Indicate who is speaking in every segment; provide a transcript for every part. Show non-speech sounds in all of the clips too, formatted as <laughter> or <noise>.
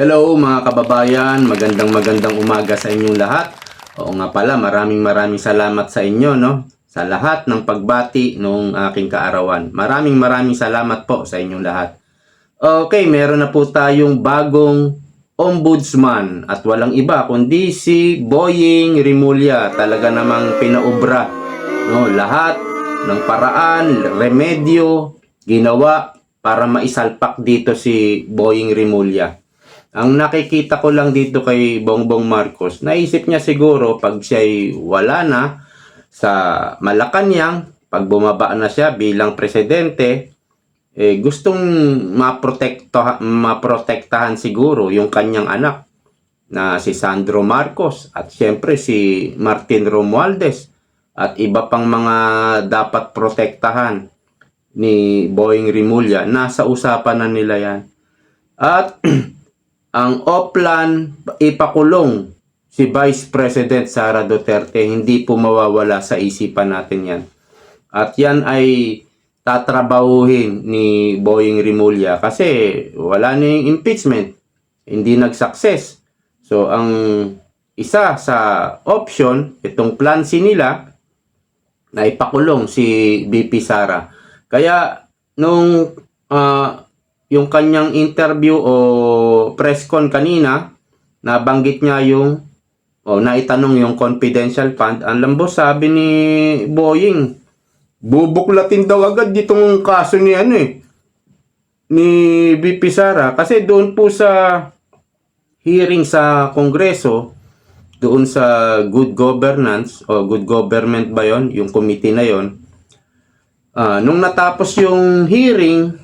Speaker 1: Hello mga kababayan, magandang magandang umaga sa inyong lahat. Oo nga pala, maraming maraming salamat sa inyo no sa lahat ng pagbati noong aking kaarawan. Maraming maraming salamat po sa inyong lahat. Okay, meron na po tayong bagong ombudsman at walang iba kundi si Boying Rimulya. Talaga namang pinaubra no lahat ng paraan, remedyo ginawa para maisalpak dito si Boying Rimulya. Ang nakikita ko lang dito kay Bongbong Marcos, naisip niya siguro pag siya'y wala na sa Malacanang, pag bumaba na siya bilang presidente, eh, gustong maprotekta, maprotektahan siguro yung kanyang anak na si Sandro Marcos at siyempre si Martin Romualdez at iba pang mga dapat protektahan ni Boying Rimulya. Nasa usapan na nila yan. At <clears throat> ang Oplan ipakulong si Vice President Sara Duterte hindi po mawawala sa isipan natin yan. At yan ay tatrabahuhin ni Boying Rimulya kasi wala na yung impeachment. Hindi nag-success. So ang isa sa option, itong plan si nila na ipakulong si BP Sara. Kaya nung ah, yung kanyang interview o press con kanina, nabanggit niya yung o naitanong yung confidential fund. Ang lambos sabi ni Boying, bubuklatin daw agad ditong kaso ni ano eh, ni BP Sara. Kasi doon po sa hearing sa Kongreso, doon sa good governance o good government ba yon yung committee na yon Ah, nung natapos yung hearing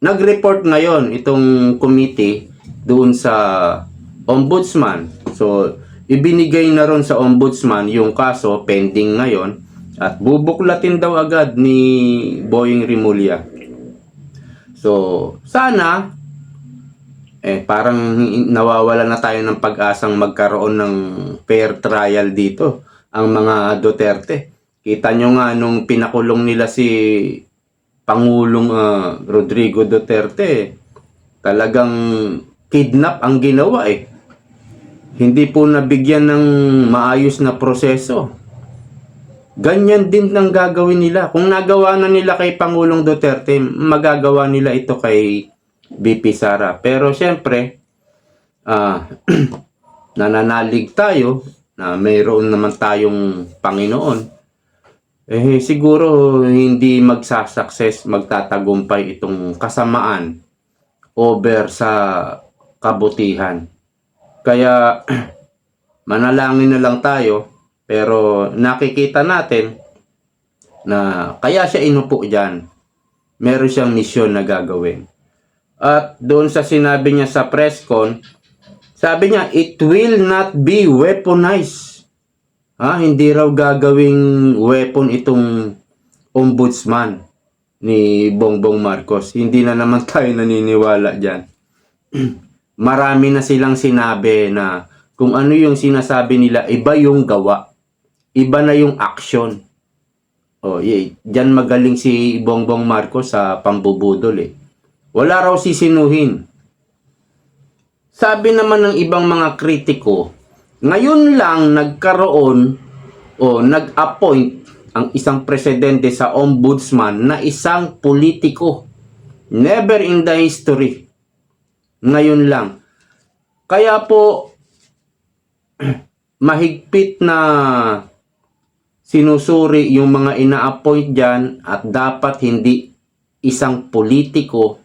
Speaker 1: nag-report ngayon itong committee doon sa ombudsman. So, ibinigay na ron sa ombudsman yung kaso pending ngayon at bubuklatin daw agad ni Boying Rimulya. So, sana eh parang nawawala na tayo ng pag-asang magkaroon ng fair trial dito ang mga Duterte. Kita nyo nga nung pinakulong nila si Pangulong ah, Rodrigo Duterte, talagang kidnap ang ginawa eh. Hindi po nabigyan ng maayos na proseso. Ganyan din ang gagawin nila. Kung nagawa na nila kay Pangulong Duterte, magagawa nila ito kay BP Sara. Pero syempre, ah <clears throat> nananalig tayo na mayroon naman tayong Panginoon eh siguro hindi magsasucess, magtatagumpay itong kasamaan over sa kabutihan. Kaya <clears throat> manalangin na lang tayo pero nakikita natin na kaya siya inupo diyan. Meron siyang misyon na gagawin. At doon sa sinabi niya sa press con, sabi niya, it will not be weaponized. Ha, hindi raw gagawing weapon itong ombudsman ni Bongbong Marcos. Hindi na naman <laughs> tayo naniniwala diyan. <clears throat> Marami na silang sinabi na kung ano yung sinasabi nila, iba yung gawa. Iba na yung action. Oh, yeah. Diyan magaling si Bongbong Marcos sa pambubudol eh. Wala raw sisinuhin. Sabi naman ng ibang mga kritiko, ngayon lang nagkaroon o nag-appoint ang isang presidente sa ombudsman na isang politiko. Never in the history. Ngayon lang. Kaya po, <clears throat> mahigpit na sinusuri yung mga ina-appoint dyan at dapat hindi isang politiko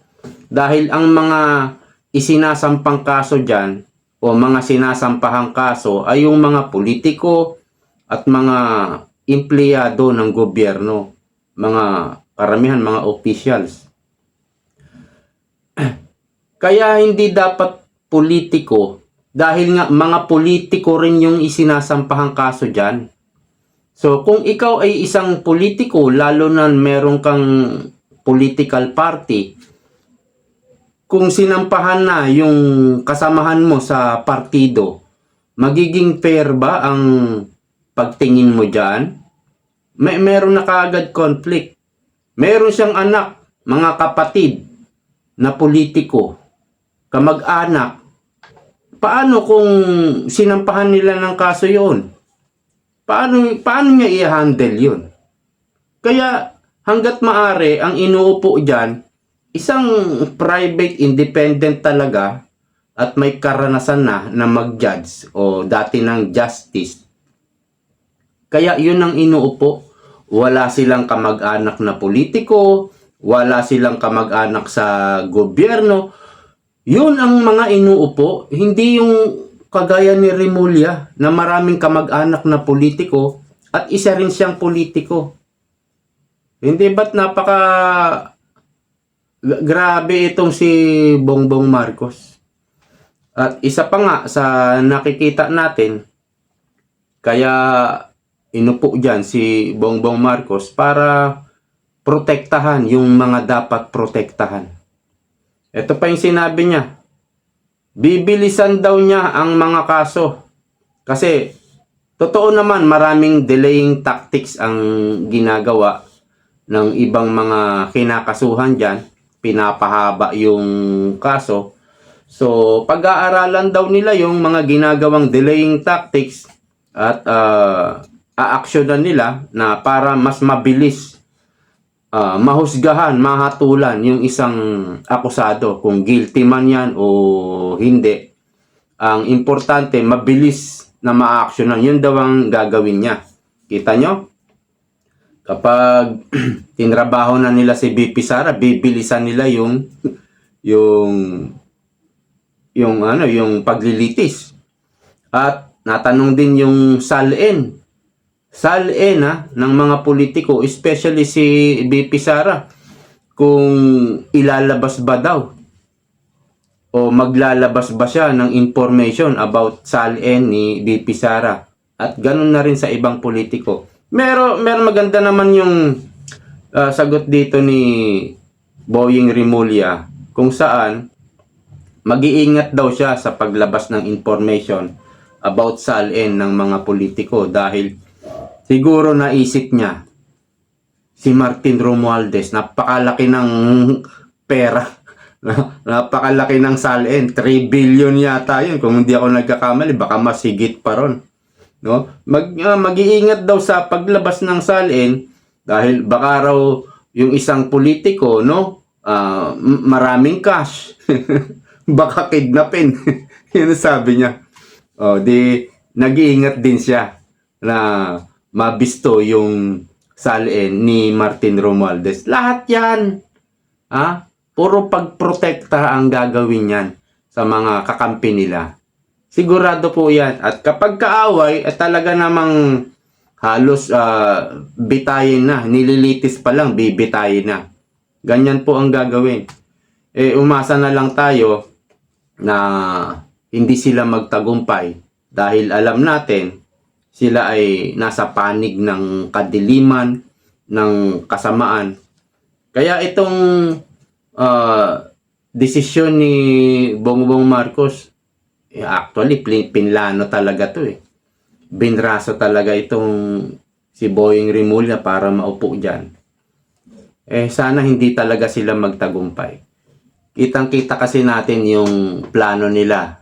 Speaker 1: dahil ang mga isinasampang kaso dyan o mga sinasampahang kaso ay yung mga politiko at mga empleyado ng gobyerno, mga karamihan mga officials. <clears throat> Kaya hindi dapat politiko dahil nga mga politiko rin yung isinasampahang kaso dyan. So kung ikaw ay isang politiko lalo na meron kang political party, kung sinampahan na yung kasamahan mo sa partido, magiging fair ba ang pagtingin mo dyan? May meron na kaagad conflict. Meron siyang anak, mga kapatid na politiko. kamag-anak, paano kung sinampahan nila ng kaso yun? Paano, paano niya i-handle yun? Kaya hanggat maari, ang inuupo dyan, isang private independent talaga at may karanasan na na mag-judge o dati ng justice. Kaya yun ang inuupo. Wala silang kamag-anak na politiko, wala silang kamag-anak sa gobyerno. Yun ang mga inuupo, hindi yung kagaya ni Remulla na maraming kamag-anak na politiko at isa rin siyang politiko. Hindi ba't napaka grabe itong si Bongbong Marcos. At isa pa nga sa nakikita natin, kaya inupo dyan si Bongbong Marcos para protektahan yung mga dapat protektahan. Ito pa yung sinabi niya. Bibilisan daw niya ang mga kaso. Kasi, totoo naman maraming delaying tactics ang ginagawa ng ibang mga kinakasuhan dyan. Pinapahaba yung kaso. So, pag-aaralan daw nila yung mga ginagawang delaying tactics at uh, aaksyonan nila na para mas mabilis ah, mahusgahan, mahatulan yung isang akusado kung guilty man yan o hindi. Ang importante, mabilis na ma-actionan. Yun daw ang gagawin niya. Kita nyo? Kapag <clears throat> tinrabaho na nila si BP Sara, bibilisan nila yung yung yung ano, yung paglilitis. At natanong din yung salin salin ha, ng mga politiko, especially si BP Sara, kung ilalabas ba daw o maglalabas ba siya ng information about salin ni BP Sara. At ganun na rin sa ibang politiko. Meron, meron maganda naman yung ah, sagot dito ni Boying Rimulya kung saan mag-iingat daw siya sa paglabas ng information about salin ng mga politiko dahil siguro naisip niya si Martin Romualdez napakalaki ng pera <laughs> napakalaki ng salin 3 billion yata yun. Kung hindi ako nagkakamali baka mas higit pa ron no mag ah, mag-iingat daw sa paglabas ng salin dahil baka raw yung isang politiko no ah, m- maraming cash <laughs> baka kidnapin <laughs> yun sabi niya oh di nag-iingat din siya na mabisto yung salin ni Martin Romualdez. Lahat yan. Ha? Puro pagprotekta ang gagawin yan sa mga kakampi nila. Sigurado po yan. At kapag kaaway, at talaga namang halos ah, bitayin na. Nililitis pa lang, bibitayin na. Ganyan po ang gagawin. Eh, umasa na lang tayo na hindi sila magtagumpay dahil alam natin sila ay nasa panig ng kadiliman, ng kasamaan. Kaya itong ah, desisyon ni Bongbong Marcos, eh, actually, pin- pinlano talaga to eh. Binraso talaga itong si Boying Rimulya para maupo dyan. Eh, sana hindi talaga sila magtagumpay. Kitang-kita kasi natin yung plano nila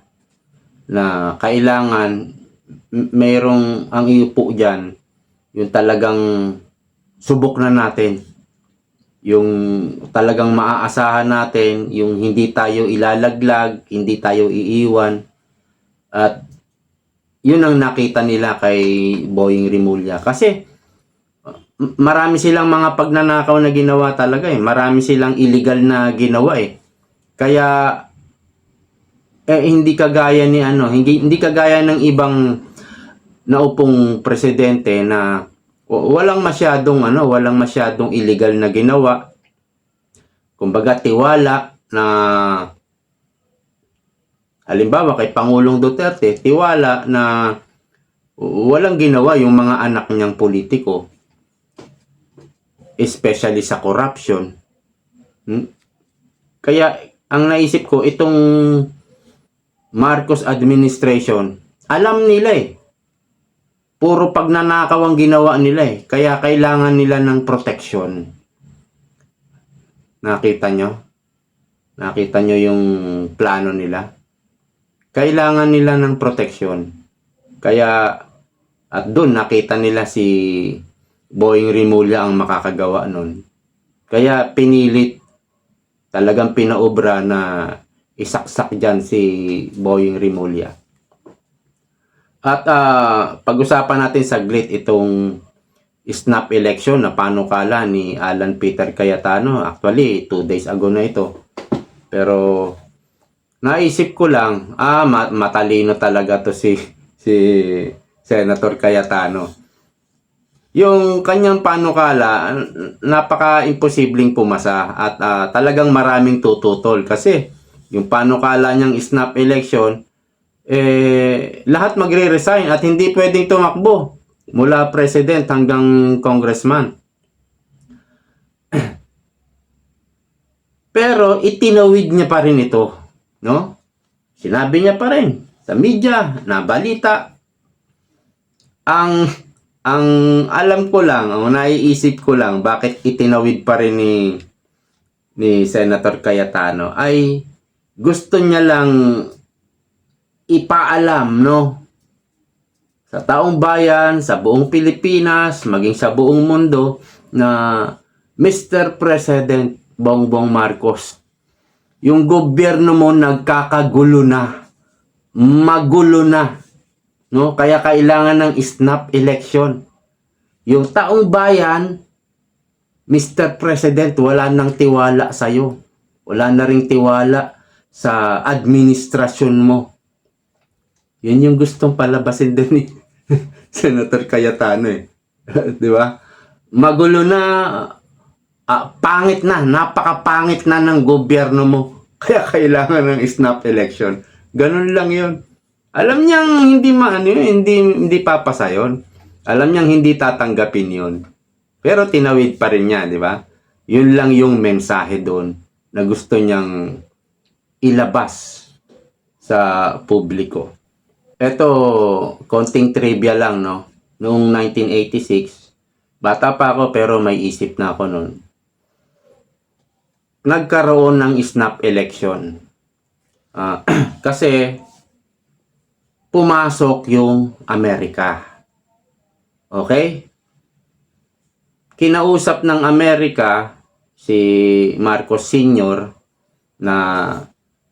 Speaker 1: na kailangan mayroong ang iupo dyan, yung talagang subok na natin. Yung talagang maaasahan natin, yung hindi tayo ilalaglag, hindi tayo iiwan. At yun ang nakita nila kay Boying Rimulya. Kasi marami silang mga pagnanakaw na ginawa talaga eh. Marami silang illegal na ginawa eh. Kaya eh, hindi kagaya ni ano, hindi hindi kagaya ng ibang naupong presidente na walang masyadong ano, walang masyadong illegal na ginawa. Kumbaga tiwala na halimbawa kay Pangulong Duterte, tiwala na walang ginawa yung mga anak niyang politiko especially sa corruption. Hmm? Kaya ang naisip ko itong Marcos administration, alam nila eh. Puro pagnanakaw ang ginawa nila eh. Kaya kailangan nila ng protection. Nakita nyo? Nakita nyo yung plano nila. Kailangan nila ng proteksyon. Kaya, at doon nakita nila si Boying Rimulya ang makakagawa nun. Kaya pinilit, talagang pinaobra na isaksak dyan si Boying Rimulya. At ah, pag-usapan natin saglit itong snap election na panukala ni Alan Peter Cayetano. Actually, two days ago na ito. Pero naisip ko lang, ah, ma- matalino talaga to si si Senator Cayetano. Yung kanyang panukala, napaka-imposibleng pumasa at ah, talagang maraming tututol kasi yung panukala niyang snap election, eh, lahat magre-resign at hindi pwedeng tumakbo mula president hanggang congressman. <clears throat> Pero itinawid niya pa rin ito, no? Sinabi niya pa rin sa media, na balita. Ang ang alam ko lang, ang naiisip ko lang bakit itinawid pa rin ni ni Senator Cayetano ay gusto niya lang ipaalam, no? Sa taong bayan, sa buong Pilipinas, maging sa buong mundo na Mr. President Bongbong Marcos, yung gobyerno mo nagkakagulo na. Magulo na. No? Kaya kailangan ng snap election. Yung taong bayan, Mr. President, wala nang tiwala sa'yo. Wala na ring tiwala sa administrasyon mo. Yun yung gustong palabasin din ni <laughs> Senator Cayetano eh. <laughs> Di ba? Magulo na, ah, pangit na, napakapangit na ng gobyerno mo. <laughs> Kaya kailangan ng snap election. Ganun lang yun. Alam niyang hindi maano yun, hindi, hindi papasa yun. Alam niyang hindi tatanggapin yun. Pero tinawid pa rin niya, di ba? Yun lang yung mensahe doon na gusto niyang ilabas sa publiko. Ito, konting trivia lang, no? Noong 1986, bata pa ako pero may isip na ako noon. Nagkaroon ng snap election. Ah, <clears throat> kasi pumasok yung Amerika. Okay? Kinausap ng Amerika si Marcos Sr. na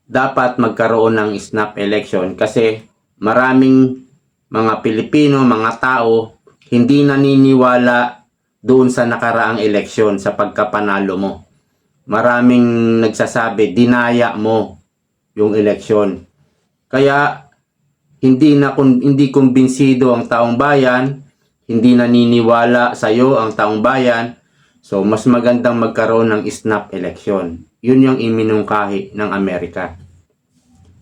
Speaker 1: dapat magkaroon ng snap election kasi maraming mga Pilipino, mga tao hindi naniniwala doon sa nakaraang eleksyon sa pagkapanalo mo. Maraming nagsasabi, dinaya mo yung eleksyon. Kaya hindi na hindi kumbinsido ang taong bayan, hindi naniniwala sa iyo ang taong bayan. So mas magandang magkaroon ng snap election. Yun yung iminungkahi ng Amerika.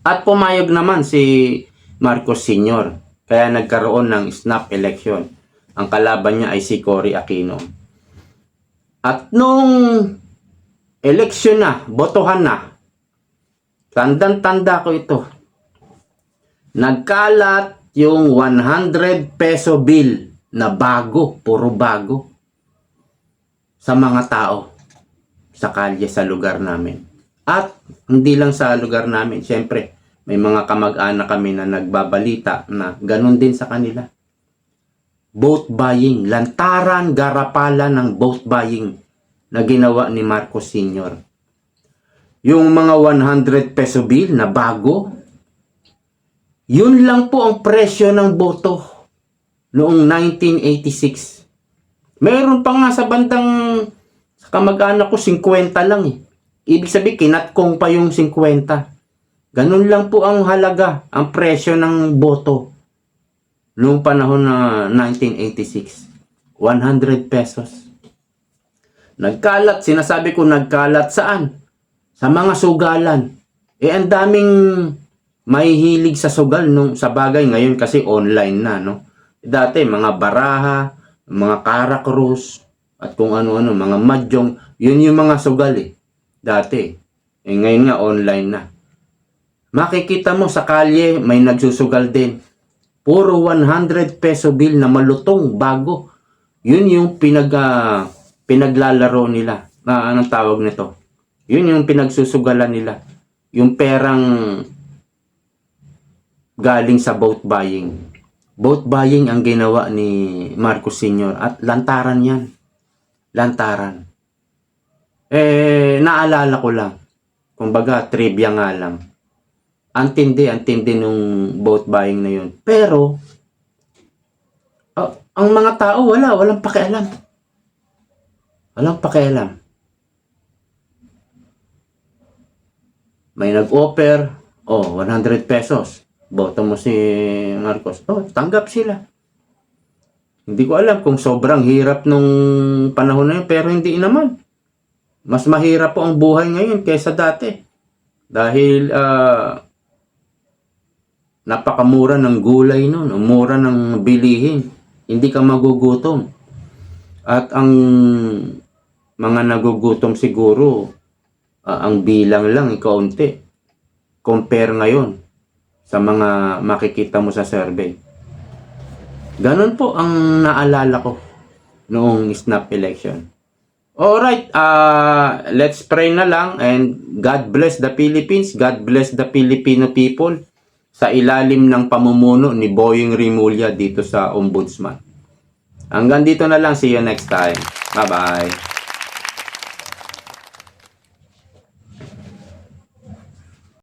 Speaker 1: At pumayag naman si Marcos Sr. Kaya nagkaroon ng snap election. Ang kalaban niya ay si Cory Aquino. At nung election na, botohan na, tandang-tanda ko ito, nagkalat yung 100 peso bill na bago, puro bago, sa mga tao sa kalye sa lugar namin. At hindi lang sa lugar namin, syempre, may mga kamag-anak kami na nagbabalita na ganun din sa kanila. Boat buying, lantaran, garapalan ng boat buying na ginawa ni Marcos Sr. Yung mga 100 peso bill na bago, yun lang po ang presyo ng boto noong 1986. Meron pa nga sa bandang sa kamag-anak ko 50 lang eh. Ibig sabihin kinatkong pa yung 50. Ganun lang po ang halaga, ang presyo ng boto noong panahon na 1986. 100 pesos. Nagkalat, sinasabi ko nagkalat saan? Sa mga sugalan. Eh ang daming may hilig sa sugal nung sa bagay ngayon kasi online na no. Dati mga baraha, mga karakrus at kung ano-ano, mga mahjong, yun yung mga sugal eh. Dati. Eh ngayon nga online na. Makikita mo sa kalye may nagsusugal din. Puro 100 peso bill na malutong bago. Yun yung pinag ah, pinaglalaro nila. Na anong tawag nito? Yun yung pinagsusugalan nila. Yung perang galing sa boat buying. Boat buying ang ginawa ni Marcos Sr. at lantaran yan. Lantaran. Eh, naalala ko lang. Kumbaga, trivia nga lang. Antindi, antindi nung boat buying na yun. Pero, ah, ang mga tao, wala. Walang pakialam. Walang pakialam. May nag-offer, oh, 100 pesos. Boto mo si Marcos. Oh, tanggap sila. Hindi ko alam kung sobrang hirap nung panahon na yun, pero hindi naman. Mas mahirap po ang buhay ngayon kaysa dati. Dahil ah, napakamura ng gulay noon, mura ng bilihin. Hindi ka magugutom. At ang mga nagugutom siguro, ah, ang bilang lang, ikaunti. Compare ngayon sa mga makikita mo sa survey. Ganon po ang naalala ko noong snap election. Alright, uh, let's pray na lang and God bless the Philippines, God bless the Filipino people sa ilalim ng pamumuno ni Boying Rimulya dito sa Ombudsman. Hanggang dito na lang, see you next time. Bye-bye.